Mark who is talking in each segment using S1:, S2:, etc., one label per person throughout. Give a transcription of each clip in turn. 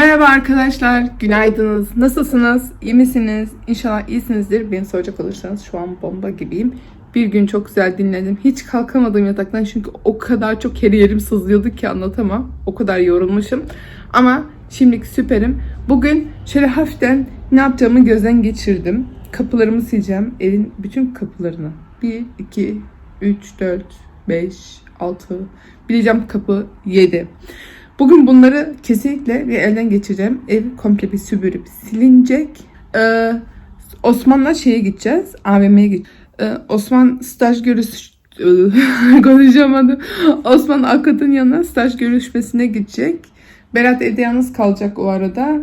S1: Merhaba arkadaşlar, günaydınız. Nasılsınız? İyi misiniz? İnşallah iyisinizdir. Beni soracak olursanız şu an bomba gibiyim. Bir gün çok güzel dinledim. Hiç kalkamadım yataktan çünkü o kadar çok her yerim sızlıyordu ki anlatamam. O kadar yorulmuşum. Ama şimdilik süperim. Bugün şöyle hafiften ne yapacağımı gözden geçirdim. Kapılarımı sileceğim. Evin bütün kapılarını. 1, 2, 3, 4, 5, 6. Bileceğim kapı 7. Bugün bunları kesinlikle bir elden geçireceğim. Ev komple bir süpürüp silinecek. Ee, Osman'la şeye gideceğiz. AVM'ye gideceğiz. Ee, Osman staj görüş... Konuşamadım. Osman Akat'ın yanına staj görüşmesine gidecek. Berat evde yalnız kalacak o arada.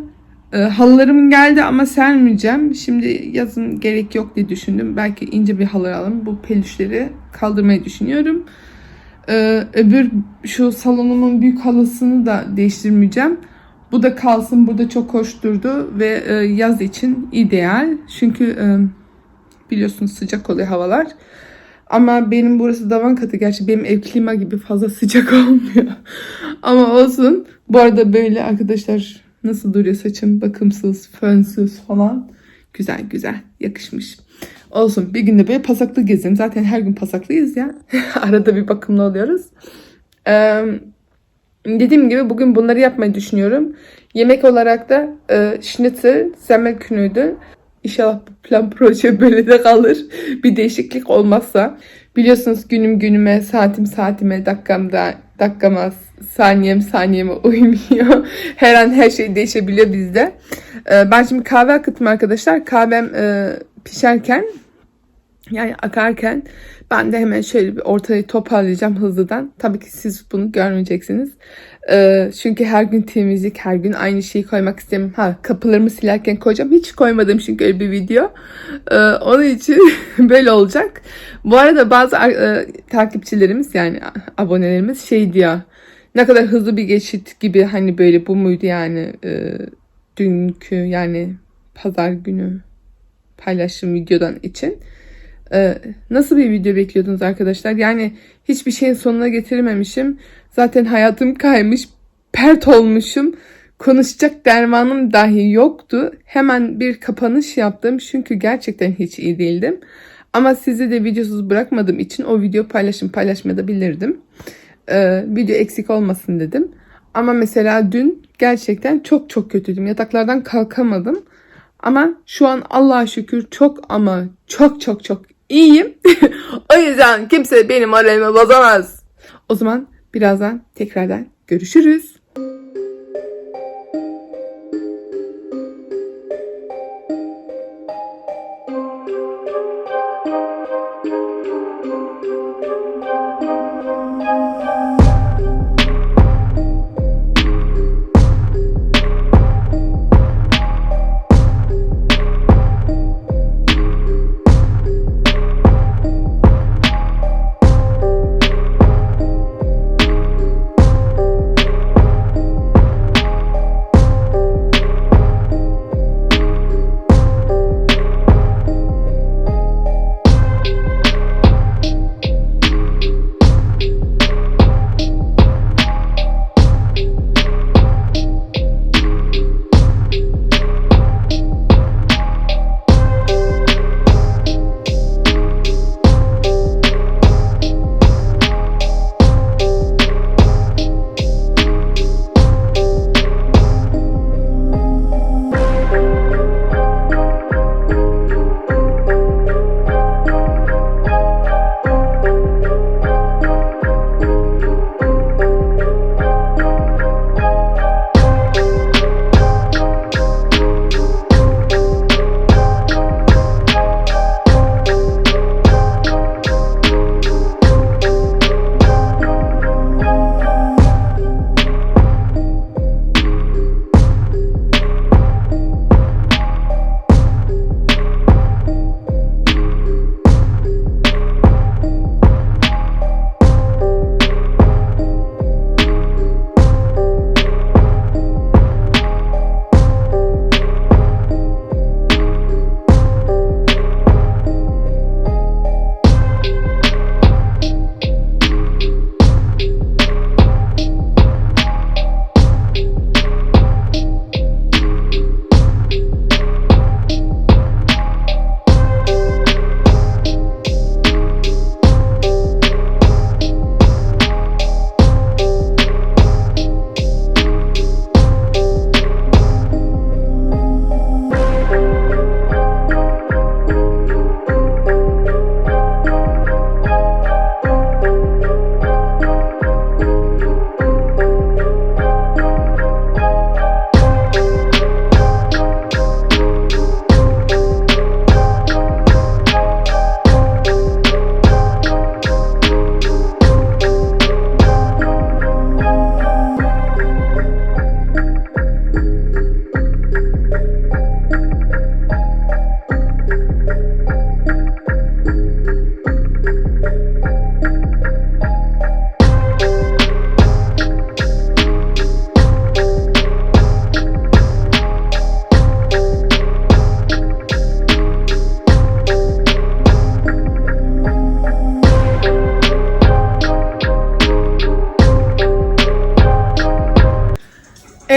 S1: Ee, halılarım geldi ama sermeyeceğim. Şimdi yazın gerek yok diye düşündüm. Belki ince bir halı alalım. Bu peluşları kaldırmayı düşünüyorum. Ee, öbür şu salonumun büyük halısını da değiştirmeyeceğim. Bu da kalsın. Burada çok hoş durdu ve e, yaz için ideal. Çünkü e, biliyorsunuz sıcak oluyor havalar. Ama benim burası davan katı. Gerçi benim ev klima gibi fazla sıcak olmuyor. Ama olsun. Bu arada böyle arkadaşlar nasıl duruyor saçım bakımsız, fönsüz falan. Güzel güzel yakışmış. Olsun bir günde böyle pasaklı gezin. Zaten her gün pasaklıyız ya. Arada bir bakımlı oluyoruz. Ee, dediğim gibi bugün bunları yapmayı düşünüyorum. Yemek olarak da e, schnitzel, semmelknödel. İnşallah bu plan proje böyle de kalır. Bir değişiklik olmazsa. Biliyorsunuz günüm günüme, saatim saatime, dakikamda, dakikama, saniyem saniyeme uymuyor. Her an her şey değişebiliyor bizde. Ee, ben şimdi kahve akıttım arkadaşlar. Kahvem e, pişerken yani akarken ben de hemen şöyle bir ortayı toparlayacağım hızlıdan. Tabii ki siz bunu görmeyeceksiniz. Ee, çünkü her gün temizlik, her gün aynı şeyi koymak istemiyorum. Ha kapılarımı silerken koyacağım. Hiç koymadım çünkü öyle bir video. Ee, onun için böyle olacak. Bu arada bazı e, takipçilerimiz yani abonelerimiz şey diyor. Ne kadar hızlı bir geçit gibi hani böyle bu muydu yani e, dünkü yani pazar günü paylaştığım videodan için. Ee, nasıl bir video bekliyordunuz arkadaşlar? Yani hiçbir şeyin sonuna getirememişim. Zaten hayatım kaymış, pert olmuşum. Konuşacak dermanım dahi yoktu. Hemen bir kapanış yaptım. Çünkü gerçekten hiç iyi değildim. Ama sizi de videosuz bırakmadığım için o video paylaşım paylaşmayabilirdim. Ee, video eksik olmasın dedim. Ama mesela dün gerçekten çok çok kötüydüm. Yataklardan kalkamadım. Ama şu an Allah'a şükür çok ama çok çok çok iyiyim. o yüzden kimse benim moralimi bozamaz. O zaman birazdan tekrardan görüşürüz.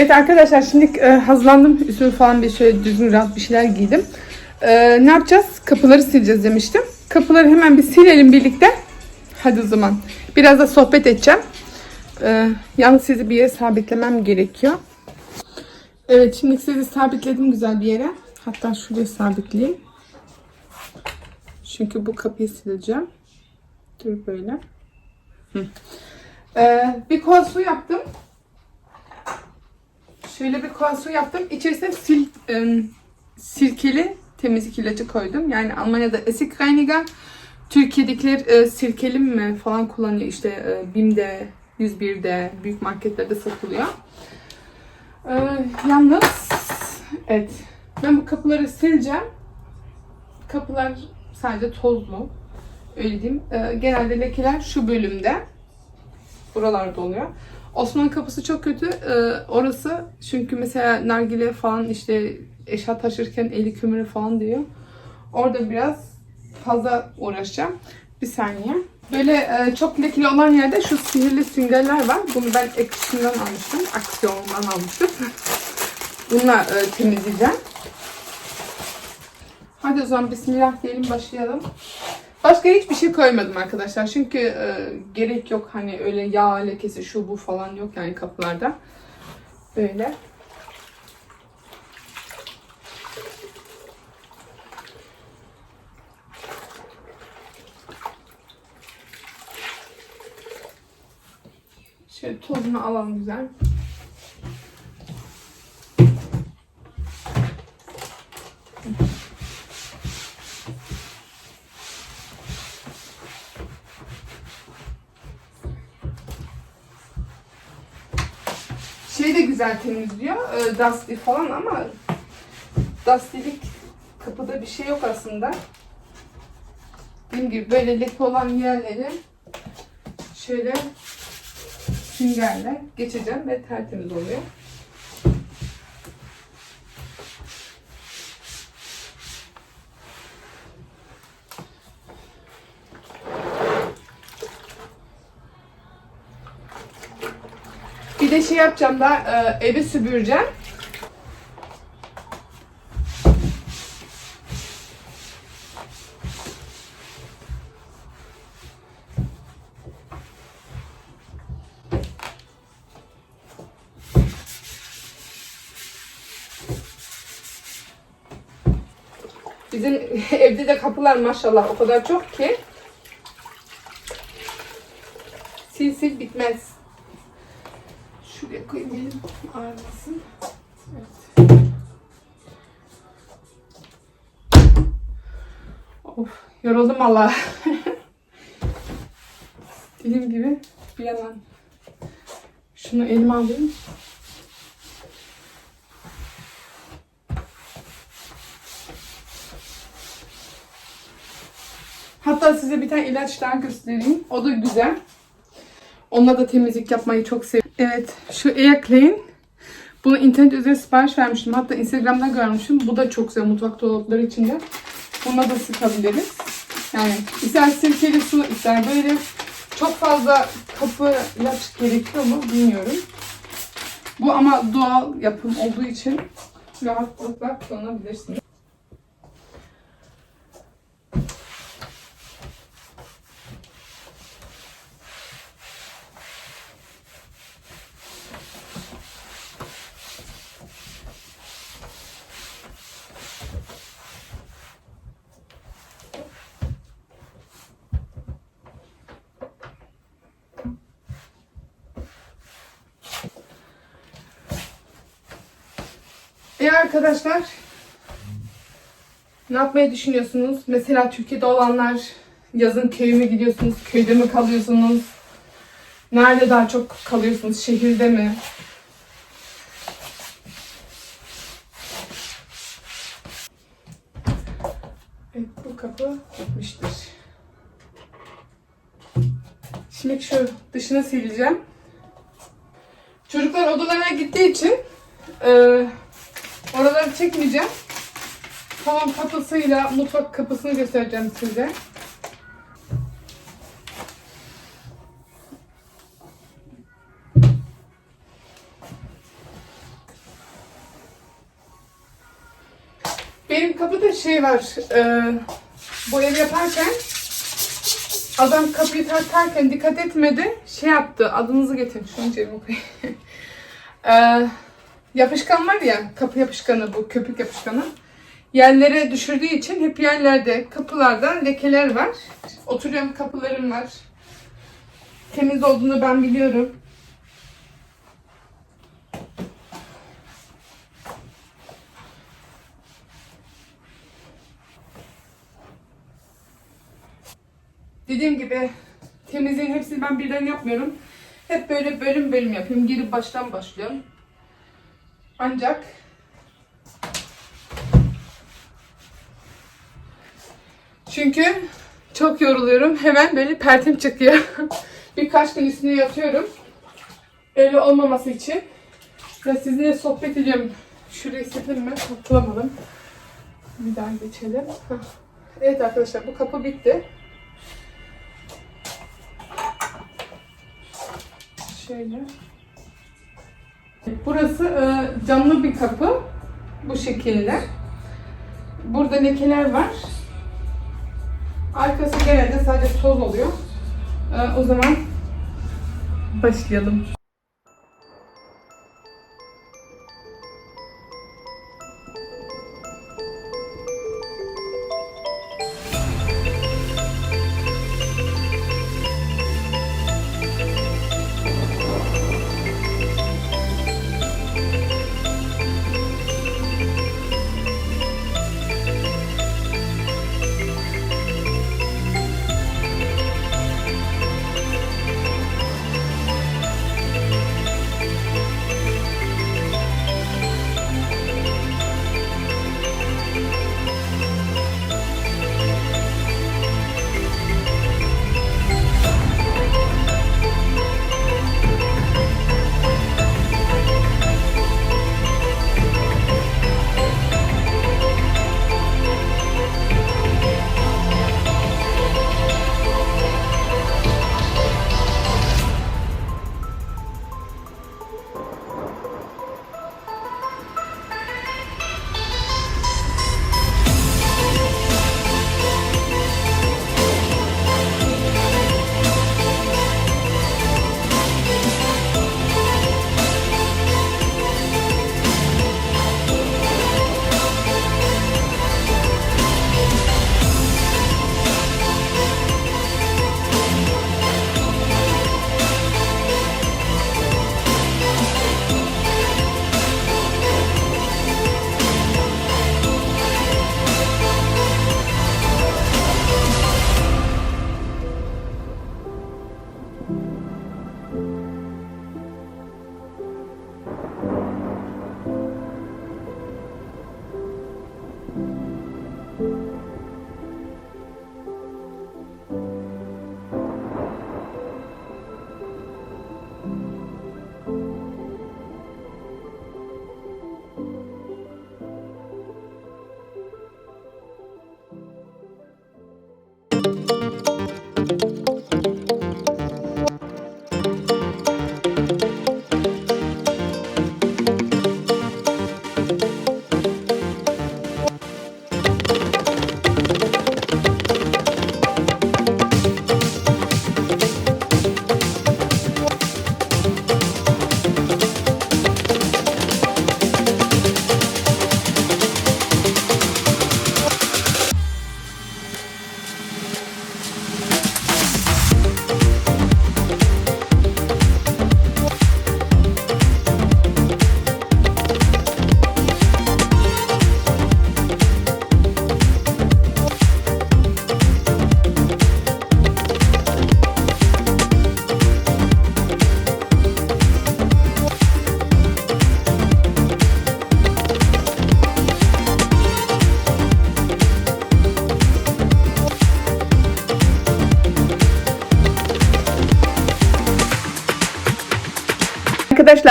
S1: Evet arkadaşlar şimdi e, hazırlandım. Üstümü falan bir şöyle düzgün rahat bir şeyler giydim. E, ne yapacağız? Kapıları sileceğiz demiştim. Kapıları hemen bir silelim birlikte. Hadi o zaman. Biraz da sohbet edeceğim. E, yalnız sizi bir yere sabitlemem gerekiyor. Evet şimdi sizi sabitledim güzel bir yere. Hatta şuraya sabitleyeyim. Çünkü bu kapıyı sileceğim. Dur böyle. Hı. Ee, bir kova su yaptım. Şöyle bir kova su yaptım. İçerisine sil, e, sirkeli temizlik ilacı koydum. Yani Almanya'da Essig Reiniger. Türkiye'dekiler e, sirkeli mi falan kullanıyor. İşte e, BİM'de, 101'de, büyük marketlerde satılıyor. E, yalnız evet ben bu kapıları sileceğim. Kapılar sadece tozlu. Öyle diyeyim. E, genelde lekeler şu bölümde. Buralarda oluyor. Osman kapısı çok kötü. E, orası çünkü mesela nargile falan işte eşya taşırken eli kömürü falan diyor. Orada biraz fazla uğraşacağım. Bir saniye. Böyle e, çok lekeli olan yerde şu sihirli süngerler var. Bunu ben Action'dan almıştım. Aksiyon'dan almıştım. Bununla e, temizleyeceğim. Hadi o zaman bismillah diyelim başlayalım. Başka hiçbir şey koymadım arkadaşlar. Çünkü e, gerek yok hani öyle yağ lekesi şu bu falan yok yani kapılarda. Böyle. Şöyle tozunu alalım güzel. Şey de güzel temizliyor. E, Dusty falan ama Dusty'lik kapıda bir şey yok aslında. Dediğim gibi böyle leke olan yerleri şöyle süngerle geçeceğim ve tertemiz oluyor. Yapacağım da e, evi süpüreceğim. Bizim evde de kapılar maşallah o kadar çok ki sil bitmez. Ağrımasın. Evet. Of yoruldum valla. Dediğim gibi bir yandan şunu elime alayım. Hatta size bir tane ilaç daha göstereyim. O da güzel. Onunla da temizlik yapmayı çok seviyorum. Evet şu Air Clean. Bunu internet üzerinde sipariş vermiştim. Hatta Instagram'da görmüşüm. Bu da çok güzel mutfak dolapları içinde. Buna da sıkabiliriz. Yani ister sirkeli su, ister böyle. Çok fazla kapı ilaç gerekiyor mu bilmiyorum. Bu ama doğal yapım olduğu için rahatlıkla kullanabilirsiniz. E arkadaşlar ne yapmayı düşünüyorsunuz? Mesela Türkiye'de olanlar yazın köye mi gidiyorsunuz? Köyde mi kalıyorsunuz? Nerede daha çok kalıyorsunuz? Şehirde mi? Evet bu kapı bitmiştir. Şimdi şu dışını sileceğim. Çocuklar odalarına gittiği için eee Oraları çekmeyeceğim. Tavan kapısıyla mutfak kapısını göstereceğim size. Benim kapıda şey var. E, bu ev yaparken adam kapıyı tartarken dikkat etmedi. Şey yaptı. Adınızı getirin. Şunu cebime koyayım. E, yapışkan var ya. Kapı yapışkanı bu. Köpük yapışkanı. Yerlere düşürdüğü için hep yerlerde, kapılarda lekeler var. Oturuyorum kapılarım var. Temiz olduğunu ben biliyorum. Dediğim gibi temizliğin hepsini ben birden yapmıyorum. Hep böyle bölüm bölüm yapıyorum. Girip baştan başlıyorum. Ancak çünkü çok yoruluyorum. Hemen böyle pertim çıkıyor. Birkaç gün üstüne yatıyorum. Öyle olmaması için. Ve sizinle sohbet ediyorum. Şurayı sildim mi? Kurtulamadım. Bir daha geçelim. Evet arkadaşlar bu kapı bitti. Şöyle. Burası e, camlı bir kapı. Bu şekilde. Burada lekeler var. Arkası genelde sadece toz oluyor. E, o zaman başlayalım.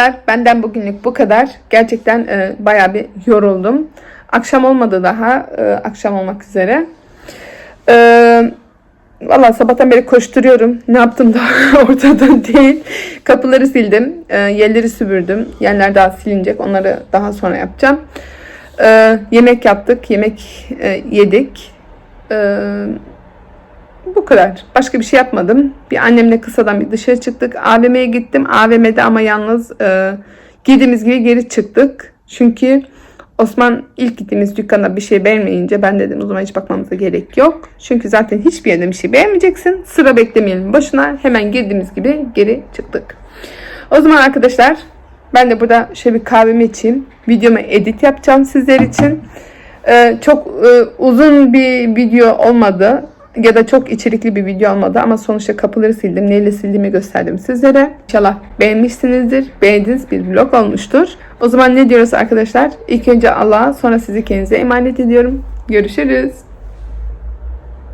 S1: Arkadaşlar benden bugünlük bu kadar. Gerçekten e, bayağı bir yoruldum. Akşam olmadı daha. e, akşam olmak üzere. E, Valla sabahtan beri koşturuyorum. Ne yaptım da ortada değil. Kapıları sildim. E, yerleri süpürdüm. Yerler daha silinecek. Onları daha sonra yapacağım. Ee, yemek yaptık, yemek e, yedik. Ee, bu kadar. Başka bir şey yapmadım. Bir annemle kısadan bir dışarı çıktık. AVM'ye gittim. AVM'de ama yalnız e, girdiğimiz gibi geri çıktık. Çünkü Osman ilk gittiğimiz dükkanda bir şey beğenmeyince ben dedim o zaman hiç bakmamıza gerek yok. Çünkü zaten hiçbir yerde bir şey beğenmeyeceksin. Sıra beklemeyelim boşuna. Hemen girdiğimiz gibi geri çıktık. O zaman arkadaşlar ben de burada şöyle bir kahvemi içeyim. Videomu edit yapacağım sizler için. Ee, çok e, uzun bir video olmadı ya da çok içerikli bir video olmadı ama sonuçta kapıları sildim. Neyle sildiğimi gösterdim sizlere. İnşallah beğenmişsinizdir. Beğendiğiniz bir vlog olmuştur. O zaman ne diyoruz arkadaşlar? İlk önce Allah'a sonra sizi kendinize emanet ediyorum. Görüşürüz.